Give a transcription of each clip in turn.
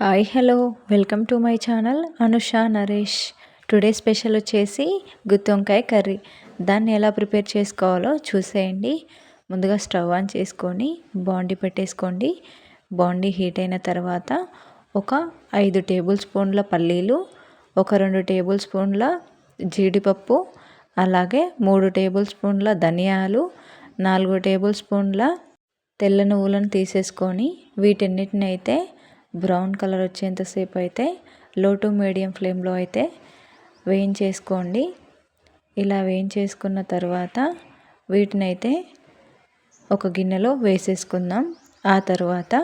Hi hello. Welcome to my channel Anusha Naresh. Today special వచ్చేసి గుత్తి వంకాయ curry. దాన్ని ఎలా ప్రిపేర్ చేసుకోవాలో చూసేయండి. ముందుగా స్టవ్ ఆన్ చేసుకొని బాండీ పెట్టేసుకోండి. బాండీ హీట్ అయిన తర్వాత ఒక ఐదు టేబుల్ స్పూన్ల పల్లీలు ఒక రెండు టేబుల్ స్పూన్ల జీడిపప్పు అలాగే మూడు టేబుల్ స్పూన్ల ధనియాలు నాలుగు టేబుల్ స్పూన్ల తెల్ల నువ్వులను తీసేసుకొని వీటన్నిటిని అయితే బ్రౌన్ కలర్ వచ్చేంతసేపు అయితే లో టు మీడియం ఫ్లేమ్లో అయితే వేయించేసుకోండి. ఇలా వేయించేసుకున్న తర్వాత వీటిని అయితే ఒక గిన్నెలో వేసేసుకుందాం. ఆ తర్వాత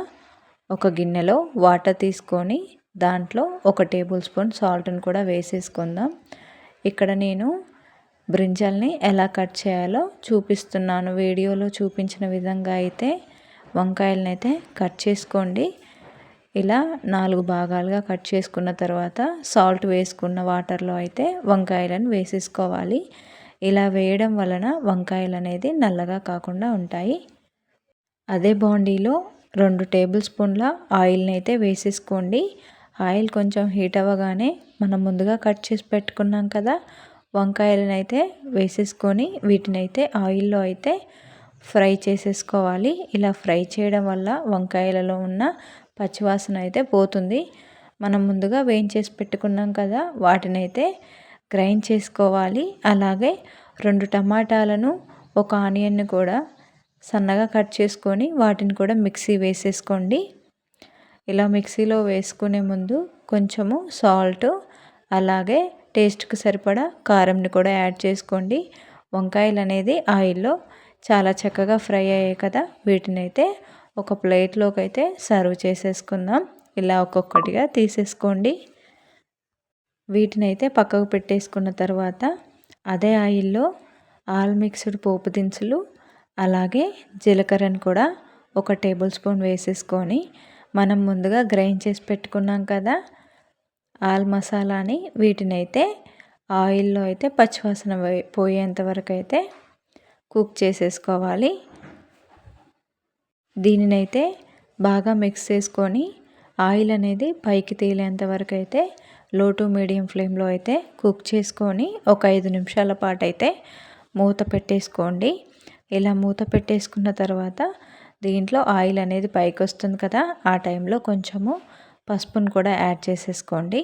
ఒక గిన్నెలో వాటర్ తీసుకొని దాంట్లో ఒక టేబుల్ స్పూన్ సాల్ట్ని కూడా వేసేసుకుందాం. ఇక్కడ నేను బ్రింజల్ని ఎలా కట్ చేయాలో చూపిస్తున్నాను. వీడియోలో చూపించిన విధంగా అయితే వంకాయలనైతే కట్ చేసుకోండి. ఇలా నాలుగు భాగాలుగా కట్ చేసుకున్న తర్వాత సాల్ట్ వేసుకున్న వాటర్లో అయితే వంకాయలను వేసేసుకోవాలి. ఇలా వేయడం వలన వంకాయలు అనేది నల్లగా కాకుండా ఉంటాయి. అదే బాండీలో రెండు టేబుల్ స్పూన్ల ఆయిల్ని అయితే వేసేసుకోండి. ఆయిల్ కొంచెం హీట్ అవ్వగానే మనం ముందుగా కట్ చేసి పెట్టుకున్నాం కదా వంకాయలను అయితే వేసేసుకొని వీటిని అయితే ఆయిల్లో అయితే ఫ్రై చేసేసుకోవాలి. ఇలా ఫ్రై చేయడం వల్ల వంకాయలలో ఉన్న పచ్చివాసన అయితే పోతుంది. మనం ముందుగా వేయించేసి పెట్టుకున్నాం కదా వాటిని అయితే గ్రైండ్ చేసుకోవాలి. అలాగే రెండు టమాటాలను ఒక ఆనియన్ని కూడా సన్నగా కట్ చేసుకొని వాటిని కూడా మిక్సీ వేసేసుకోండి. ఇలా మిక్సీలో వేసుకునే ముందు కొంచెము సాల్ట్ అలాగే టేస్ట్కి సరిపడా కారంని కూడా యాడ్ చేసుకోండి. వంకాయలు అనేది ఆయిల్లో చాలా చక్కగా ఫ్రై అయ్యాయి కదా వీటిని అయితే ఒక ప్లేట్లోకి అయితే సర్వ్ చేసేసుకుందాం. ఇలా ఒక్కొక్కటిగా తీసేసుకోండి. వీటిని అయితే పక్కకు పెట్టేసుకున్న తర్వాత అదే ఆయిల్లో ఆల్ మిక్స్డ్ పోపు దినుసులు అలాగే జీలకర్రను కూడా ఒక టేబుల్ స్పూన్ వేసేసుకొని మనం ముందుగా గ్రైండ్ చేసి పెట్టుకున్నాం కదా ఆల్ మసాలాని వీటిని అయితే ఆయిల్లో అయితే పచ్చివాసన పోయేంత వరకు అయితే కుక్ చేసేసుకోవాలి. దీనినైతే బాగా మిక్స్ చేసుకొని ఆయిల్ అనేది పైకి తేలేంత వరకు అయితే లో టు మీడియం ఫ్లేమ్లో అయితే కుక్ చేసుకొని ఒక ఐదు నిమిషాల పాటు అయితే మూత పెట్టేసుకోండి. ఇలా మూత పెట్టేసుకున్న తర్వాత దీంట్లో ఆయిల్ అనేది పైకి వస్తుంది కదా ఆ టైంలో కొంచెము పసుపును కూడా యాడ్ చేసేసుకోండి.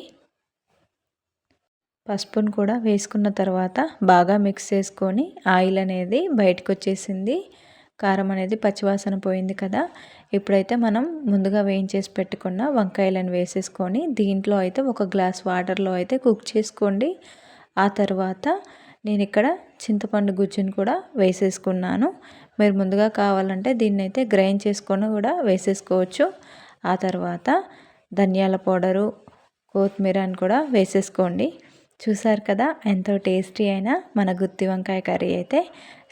పసుపును కూడా వేసుకున్న తర్వాత బాగా మిక్స్ చేసుకొని ఆయిల్ అనేది బయటకు వచ్చేసింది. కారం అనేది పచ్చివాసన పోయింది కదా. ఇప్పుడైతే మనం ముందుగా వేయించేసి పెట్టుకున్న వంకాయలను వేసేసుకొని దీంట్లో అయితే ఒక గ్లాస్ వాటర్లో అయితే కుక్ చేసుకోండి. ఆ తర్వాత నేను ఇక్కడ చింతపండు గుజ్జును కూడా వేసేసుకున్నాను. మీరు ముందుగా కావాలంటే దీన్ని అయితే గ్రైండ్ చేసుకొని కూడా వేసేసుకోవచ్చు. ఆ తర్వాత ధనియాల పౌడరు కొత్తిమీరని కూడా వేసేసుకోండి. చూసారు కదా? ఎంతో టేస్టీ అయిన మన గుత్తి వంకాయ కర్రీ అయితే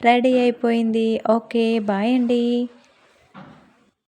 రెడీ అయిపోయింది. ఓకే బాయ్ అండి.